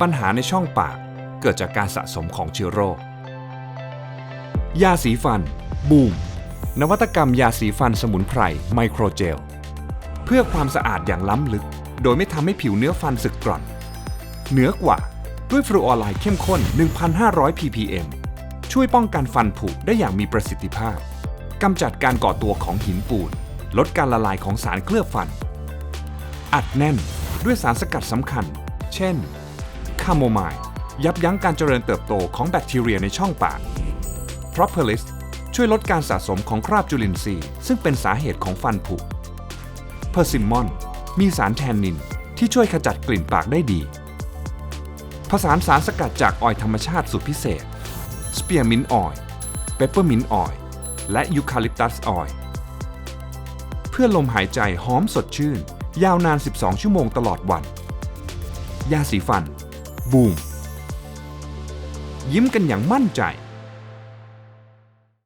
ปัญหาในช่องปากเกิดจากการสะสมของเชื้อโรค ยาสีฟัน บูม นวัตกรรมยาสีฟันสมุนไพรไมโครเจล เพื่อความสะอาดอย่างล้ำลึก โดยไม่ทำให้ผิวเนื้อฟันสึกกร่อน เหนือกว่าด้วยฟลูออไรด์เข้มข้น 1,500 ppm ช่วยป้องกันฟันผุได้อย่างมีประสิทธิภาพ กำจัดการก่อตัวของหินปูน ลดการละลายของสารเคลือบฟัน อัดแน่นด้วยสารสกัดสำคัญ เช่นคาโมไมล์ยับยั้งการเจริญเติบโตของแบคทีเรียในช่องปาก Propolis ช่วยลดการสะสมของคราบจุลินทรีย์ ซึ่งเป็นสาเหตุของฟันผุ Persimmon มีสารแทนนินที่ช่วยขจัดกลิ่นปากได้ดี ผสานสารสกัดจากออยธรรมชาติสุดพิเศษ Spearmint Oil Peppermint Oil และ Eucalyptus Oil เพื่อลมหายใจหอมสดชื่น ยาวนาน 12 ชั่วโมงตลอดวัน ยาสีฟัน บูม ยิ้มกันอย่างมั่นใจ